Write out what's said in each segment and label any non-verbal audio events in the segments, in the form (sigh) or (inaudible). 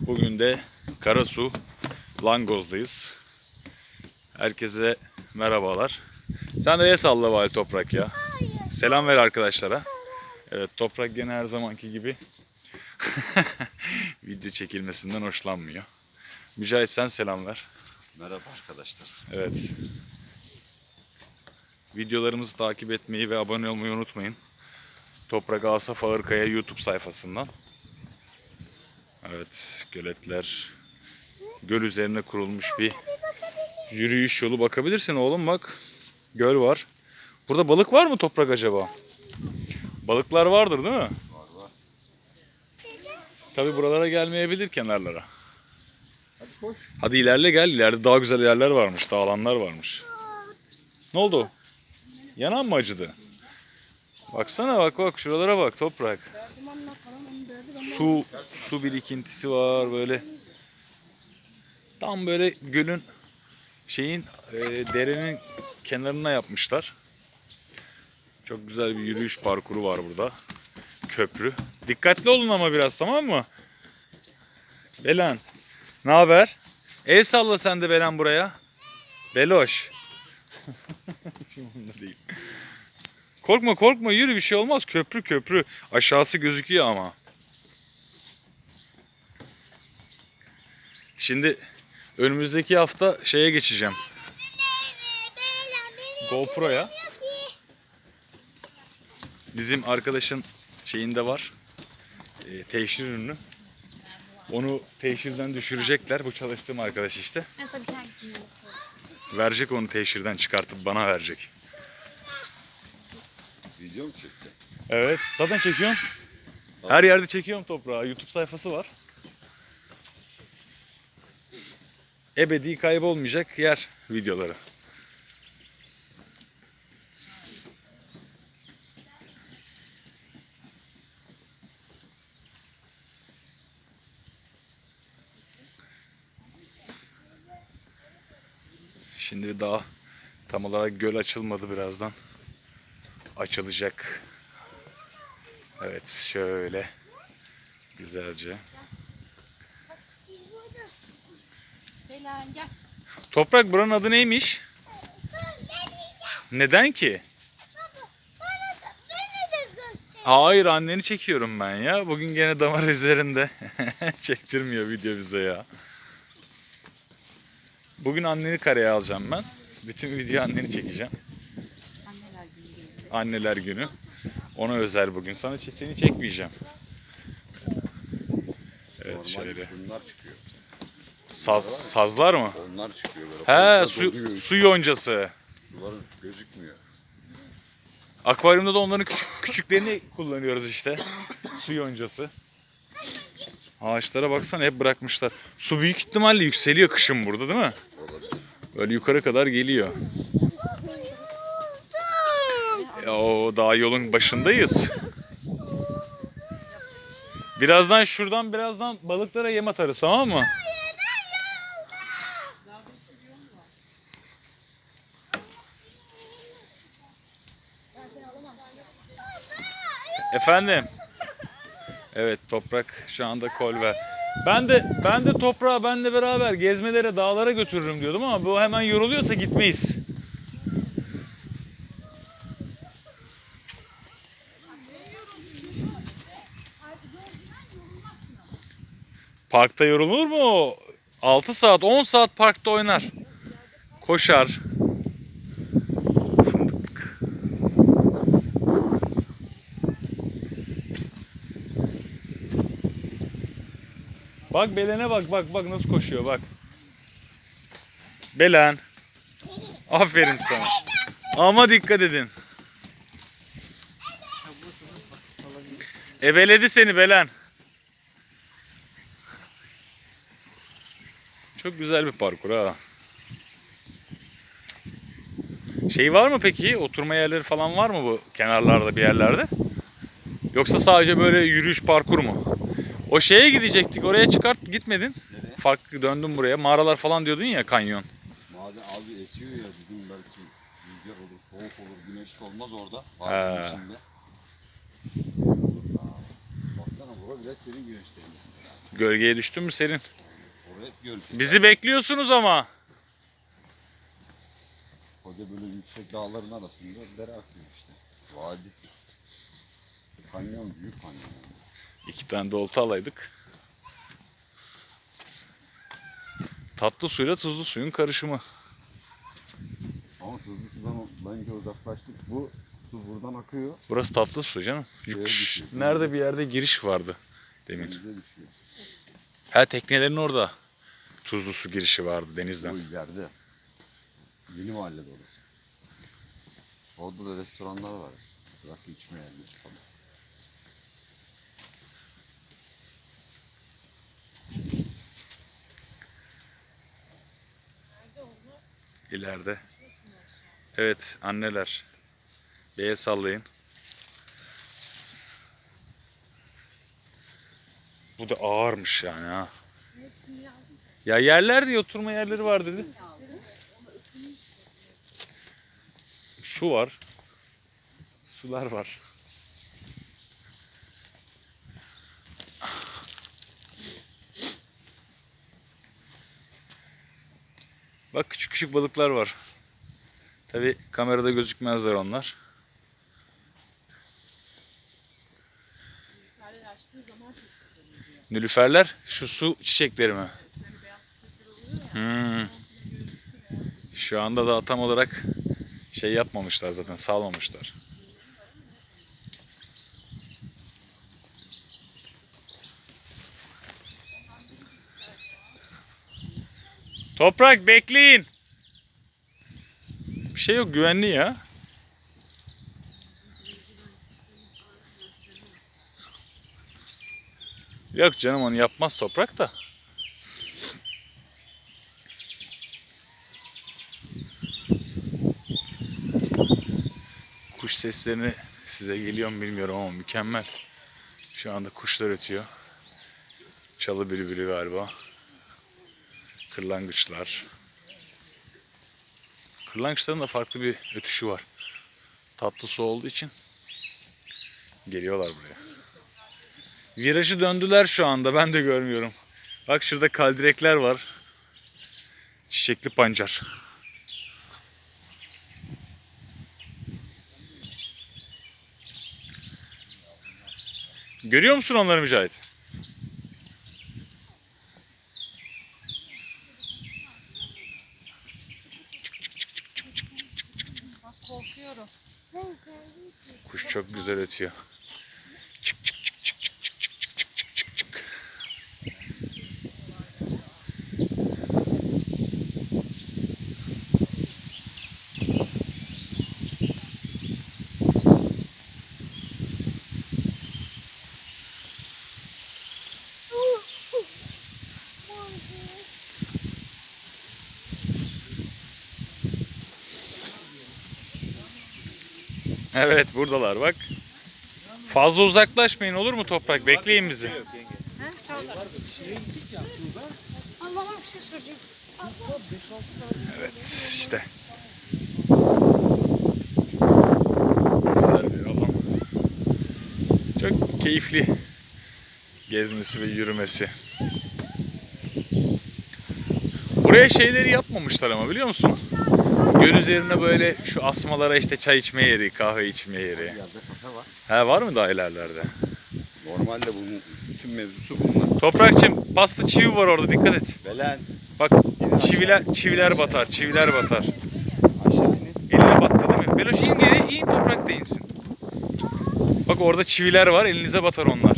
Bugün de Karasu Langoz'dayız. Herkese merhabalar. Sen de el salla bari Toprak ya. Selam ver arkadaşlara. Evet Toprak gene her zamanki gibi (laughs) video çekilmesinden hoşlanmıyor. Mücahit sen selam ver. Merhaba arkadaşlar. Evet. Videolarımızı takip etmeyi ve abone olmayı unutmayın. Toprak Asaf Ağırkaya YouTube sayfasından. Evet, göletler. Göl üzerine kurulmuş bir yürüyüş yolu. Bakabilirsin oğlum bak. Göl var. Burada balık var mı Toprak acaba? Balıklar vardır değil mi? Var var. Tabi buralara gelmeyebilir kenarlara. Hadi koş. Hadi ilerle gel. İleride daha güzel yerler varmış. Daha alanlar varmış. Ne oldu? Yanan mı acıdı? Baksana bak bak şuralara bak toprak. Su su birikintisi var böyle. Tam böyle gölün şeyin e, derenin kenarına yapmışlar. Çok güzel bir yürüyüş parkuru var burada. Köprü. Dikkatli olun ama biraz tamam mı? Belen. Ne haber? El salla sen de Belen buraya. Beloş. Değil. (laughs) Korkma korkma yürü bir şey olmaz. Köprü köprü. Aşağısı gözüküyor ama. Şimdi önümüzdeki hafta şeye geçeceğim. GoPro'ya. Bizim arkadaşın şeyinde var. E, teşhir ürünü. Onu teşhirden düşürecekler. Bu çalıştığım arkadaş işte. Verecek onu teşhirden çıkartıp bana verecek. Video mu çekti? Evet. Zaten çekiyorum. Her yerde çekiyorum toprağı. YouTube sayfası var. Ebedi kaybolmayacak yer videoları. Şimdi daha tam olarak göl açılmadı birazdan. Açılacak. Evet şöyle güzelce. Belen gel. Toprak buranın adı neymiş? Neden ki? Hayır anneni çekiyorum ben ya. Bugün gene damar üzerinde. (laughs) Çektirmiyor video bize ya. Bugün anneni kareye alacağım ben. Bütün video anneni çekeceğim. Anneler günü. Anneler günü. Ona özel bugün. Sana seni çekmeyeceğim. Evet Normal şöyle. Bunlar çıkıyor. Saz, sazlar mı? Onlar çıkıyor böyle. He Balıklar su, su yoncası. Suların gözükmüyor. Akvaryumda da onların küçük, küçüklerini kullanıyoruz işte. Su yoncası. Ağaçlara baksana hep bırakmışlar. Su büyük ihtimalle yükseliyor kışın burada değil mi? Olabilir. Böyle yukarı kadar geliyor. Ya, o daha yolun başındayız. Birazdan şuradan birazdan balıklara yem atarız tamam mı? Efendim. Evet toprak şu anda kolver. Ben de ben de toprağı benle beraber gezmelere dağlara götürürüm diyordum ama bu hemen yoruluyorsa gitmeyiz. Parkta yorulur mu? o? 6 saat 10 saat parkta oynar. Koşar. Bak Belen'e bak bak bak nasıl koşuyor bak. Belen. Aferin sana. Ama dikkat edin. Ebeledi seni Belen. Çok güzel bir parkur ha. Şey var mı peki? Oturma yerleri falan var mı bu kenarlarda bir yerlerde? Yoksa sadece böyle yürüyüş parkur mu? O şeye gidecektik. Oraya çıkart gitmedin. Nereye? Farklı döndüm buraya. Mağaralar falan diyordun ya kanyon. Madem abi esiyor ya dedim belki rüzgar olur, soğuk olur, güneş olmaz orada. Parkın içinde. Serin olur. Aa, Baksana bura bile serin güneşlerin. Gölgeye düştün mü serin? Oraya hep göl. Bizi bekliyorsunuz ama. Koca böyle yüksek dağların arasında dere akıyor işte. Vadi. Kanyon büyük kanyon. yani. İki tane de olta alaydık. Tatlı suyla tuzlu suyun karışımı. Ama tuzlu sudan bence uzaklaştık. Bu su buradan akıyor. Burası tatlı su canım. Düşüyor. Nerede bir yerde giriş vardı demin. Ha teknelerin orada tuzlu su girişi vardı Bu denizden. ileride. Yeni mahallede orası. Orada da restoranlar var. Rakı içme yerleri falan. İleride. Evet anneler. Beye sallayın. Bu da ağırmış yani ha. Ya yerler diye oturma yerleri var dedi. Su var. Sular var. Bak küçük küçük balıklar var. Tabi kamerada gözükmezler onlar. Nülüferler şu su çiçekleri mi? Hmm. Şu anda da tam olarak şey yapmamışlar zaten salmamışlar. Toprak bekleyin. Bir şey yok güvenli ya. Yok canım onu yapmaz toprak da. Kuş seslerini size geliyor mu bilmiyorum ama mükemmel. Şu anda kuşlar ötüyor. Çalı bülbülü galiba. Kırlangıçlar. Kırlangıçların da farklı bir ötüşü var. Tatlı su olduğu için geliyorlar buraya. Virajı döndüler şu anda. Ben de görmüyorum. Bak şurada kaldirekler var. Çiçekli pancar. Görüyor musun onları Mücahit? Bak korkuyorum. Kuş çok güzel ötüyor. Çık çık çık çık çık çık çık çık çık çık çık. Evet buradalar bak. Fazla uzaklaşmayın olur mu toprak? Bekleyin bizi. Evet işte. Güzel bir alan. Çok keyifli gezmesi ve yürümesi. Buraya şeyleri yapmamışlar ama biliyor musun? Göl üzerine böyle şu asmalara işte çay içme yeri, kahve içme yeri. Kafe var. Mı daha ilerlerde? Normalde bunun bütün mevzusu bunlar. Toprakçım pasta çivi var orada dikkat et. Belen Bak çiviler çiviler batar, çiviler batar. aşağı inin. Eline battı değil mi? Beloş in geri, in toprak da insin. Bak orada çiviler var, elinize batar onlar.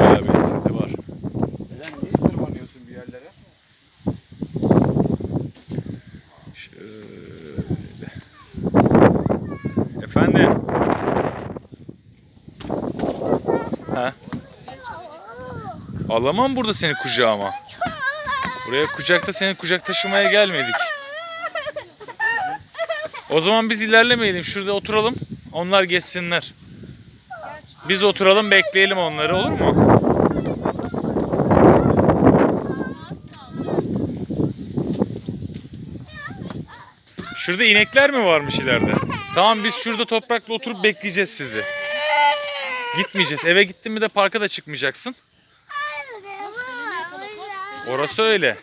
Bayağı bir esinti var. Belen niye tırmanıyorsun bir yerlere? Şöyle. Efendim? Ha? Alamam burada seni kucağıma. Buraya kucakta seni kucak taşımaya gelmedik. O zaman biz ilerlemeyelim. Şurada oturalım. Onlar geçsinler. Biz oturalım bekleyelim onları olur mu? Şurada inekler mi varmış ileride? Tamam biz şurada toprakla oturup bekleyeceğiz sizi. Gitmeyeceğiz. Eve gittin mi de parka da çıkmayacaksın. Orası öyle.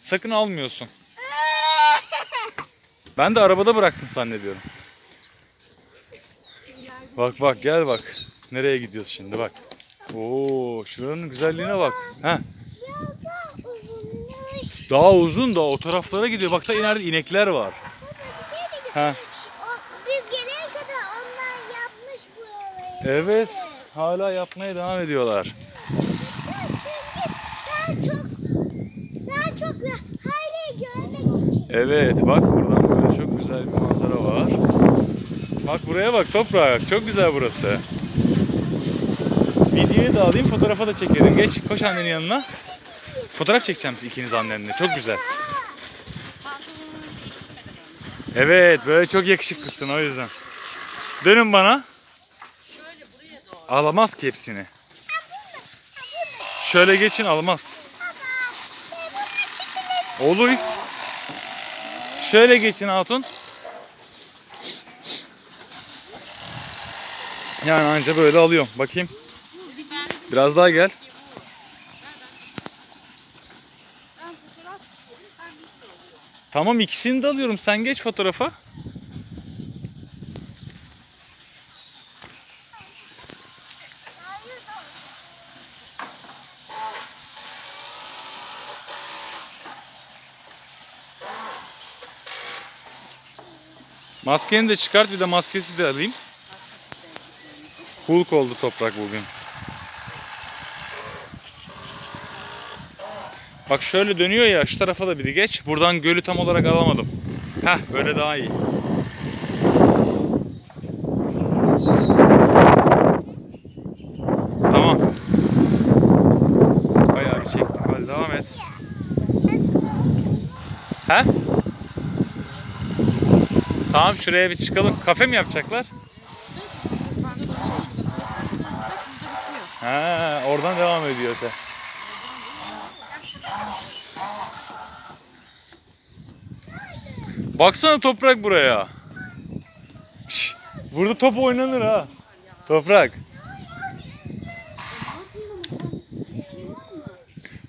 Sakın almıyorsun. Ben de arabada bıraktın zannediyorum. Bak bak gel bak. Nereye gidiyoruz şimdi bak. Oo şuranın güzelliğine bak. Ha. Daha uzun da o taraflara gidiyor. Bak da ileride inekler var. Ha. Biz gelene kadar onlar yapmış. Evet. Hala yapmaya devam ediyorlar. Daha çok daha çok hayli görmek için. Evet bak buradan böyle çok güzel bir manzara var. Bak buraya bak toprak. Çok güzel burası. Videoyu da alayım fotoğrafa da çekelim. Geç koş annenin yanına. Fotoğraf çekeceğim siz ikiniz annenle. Çok güzel. Evet böyle çok yakışıklısın o yüzden. Dönün bana. Alamaz ki hepsini. Şöyle geçin almaz. Olur. Şöyle geçin hatun. Yani anca böyle alıyorum. Bakayım. Biraz daha gel. Tamam ikisini de alıyorum. Sen geç fotoğrafa. Maskeni de çıkart bir de maskesi de alayım. Hulk oldu toprak bugün. Bak şöyle dönüyor ya şu tarafa da bir de geç. Buradan gölü tam olarak alamadım. Heh böyle daha iyi. Tamam. Bayağı bir çektim. Hadi devam et. He? Tamam şuraya bir çıkalım. Kafe mi yapacaklar? Ha, oradan devam ediyor öte. Baksana toprak buraya. Şş, burada top oynanır ha. Toprak.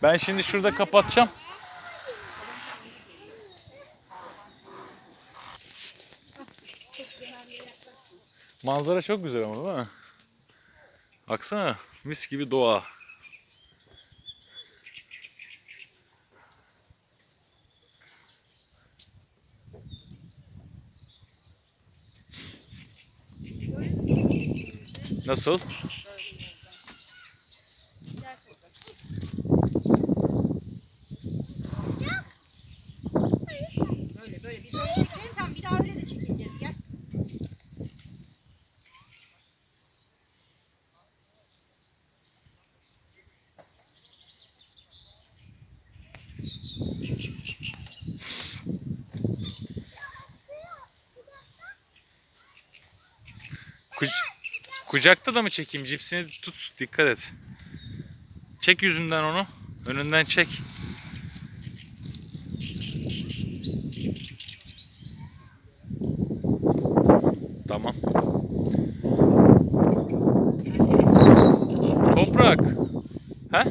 Ben şimdi şurada kapatacağım. Manzara çok güzel ama değil mi? Baksana mis gibi doğa. Nasıl? Böyle böyle bir böyle çekelim tam bir daha öyle de çekileceğiz gel. Kuc- kucakta da mı çekeyim? Cipsini tut dikkat et. Çek yüzünden onu. Önünden çek. Tamam. Toprak. He?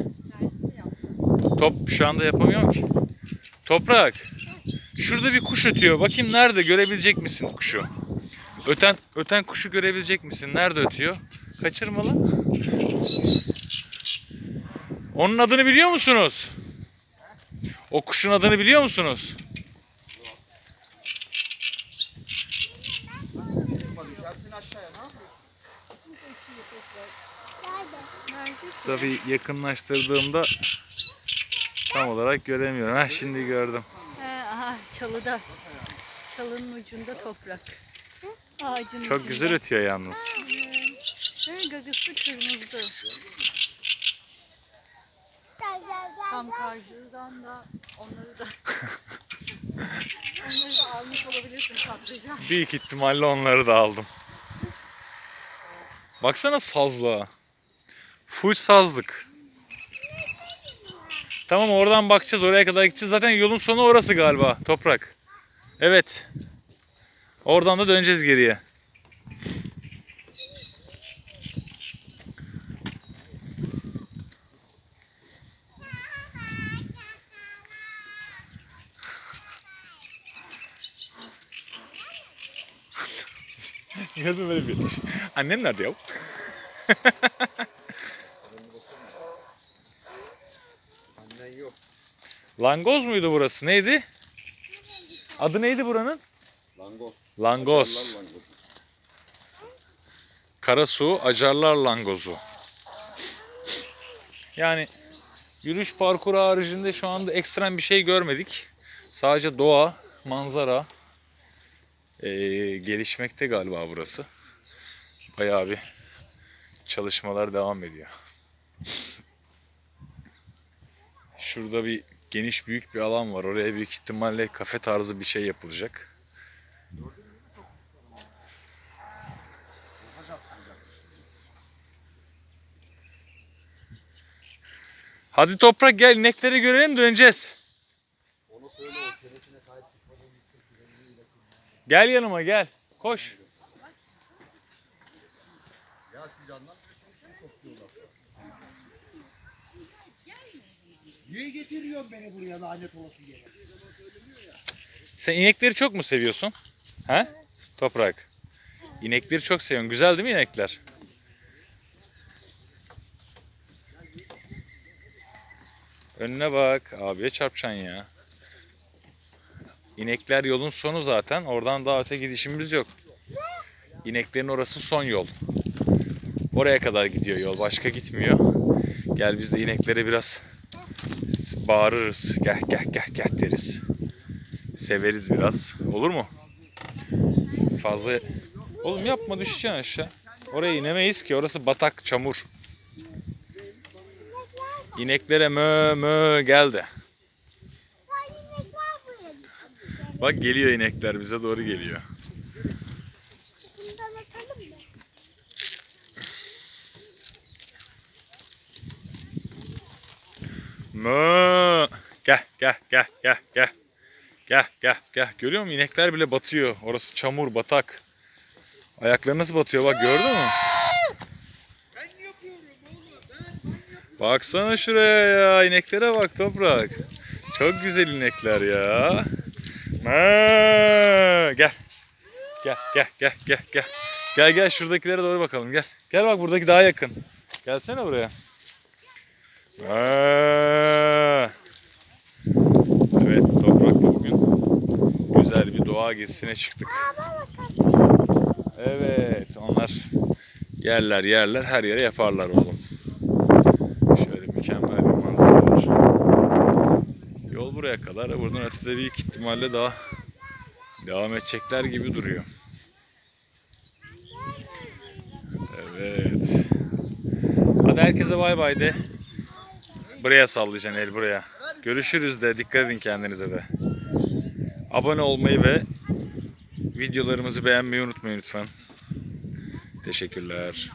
Top şu anda yapamıyorum ki. Toprak. Şurada bir kuş ötüyor. Bakayım nerede görebilecek misin kuşu? Öten öten kuşu görebilecek misin? Nerede ötüyor? Kaçırmalı. Onun adını biliyor musunuz? O kuşun adını biliyor musunuz? Tabii yakınlaştırdığımda tam olarak göremiyorum. Ha şimdi gördüm. He, aha çalıda. Çalının ucunda toprak. Ağacın Çok ucunda. güzel ötüyor yalnız. Ve gagısı kırmızı. Tam karşıdan da onları da onları da almış olabilirsin patlıcan. Büyük ihtimalle onları da aldım. Baksana sazlığa. Full sazlık. Tamam oradan bakacağız. Oraya kadar gideceğiz. Zaten yolun sonu orası galiba. Toprak. Evet. Oradan da döneceğiz geriye. Yazın böyle bir. Annem nerede ya? Annen yok. Langoz muydu burası? Neydi? Adı neydi buranın? Langosu. Karasu Acarlar Langozu. Yani yürüyüş parkuru haricinde şu anda ekstrem bir şey görmedik. Sadece doğa, manzara ee, gelişmekte galiba burası. Bayağı bir çalışmalar devam ediyor. Şurada bir geniş büyük bir alan var. Oraya büyük ihtimalle kafe tarzı bir şey yapılacak. Hadi toprak gel inekleri görelim döneceğiz. Gel yanıma gel. Koş. Ya siz anlamıyorsunuz. Niye getiriyorsun beni buraya lanet olası yere? Sen inekleri çok mu seviyorsun? He? Toprak. İnekleri çok seviyorsun. Güzel değil mi inekler? Önüne bak. Abiye çarpacaksın ya. İnekler yolun sonu zaten. Oradan daha öte gidişimiz yok. İneklerin orası son yol. Oraya kadar gidiyor yol. Başka gitmiyor. Gel biz de ineklere biraz bağırırız. Gel gel gel gel deriz. Severiz biraz. Olur mu? Fazla... Oğlum yapma düşeceksin aşağı. Oraya inemeyiz ki. Orası batak, çamur. İneklere mö mö buraya gitsin. Bak geliyor inekler bize doğru geliyor. Mö. Gel gel gel gel gel. Gel gel gel. Görüyor musun? İnekler bile batıyor. Orası çamur, batak. Ayakları nasıl batıyor bak gördün mü? Ben yapıyorum oğlum. Ben, ben yapıyorum. Baksana şuraya ya. ineklere bak toprak. Çok güzel inekler ya. Mö. Gel. Gel gel gel gel gel. Gel gel şuradakilere doğru bakalım gel. Gel bak buradaki daha yakın. Gelsene buraya. Mö. Evet toprakta bugün güzel bir doğa gezisine çıktık. Evet onlar yerler yerler her yere yaparlar oğlum. Şöyle mükemmel bir manzara var. Yol buraya kadar. Buradan ötede büyük ihtimalle daha devam edecekler gibi duruyor. Evet. Hadi herkese bay bay de. Buraya sallayacaksın el buraya. Görüşürüz de dikkat edin kendinize de. Abone olmayı ve videolarımızı beğenmeyi unutmayın lütfen. Teşekkürler.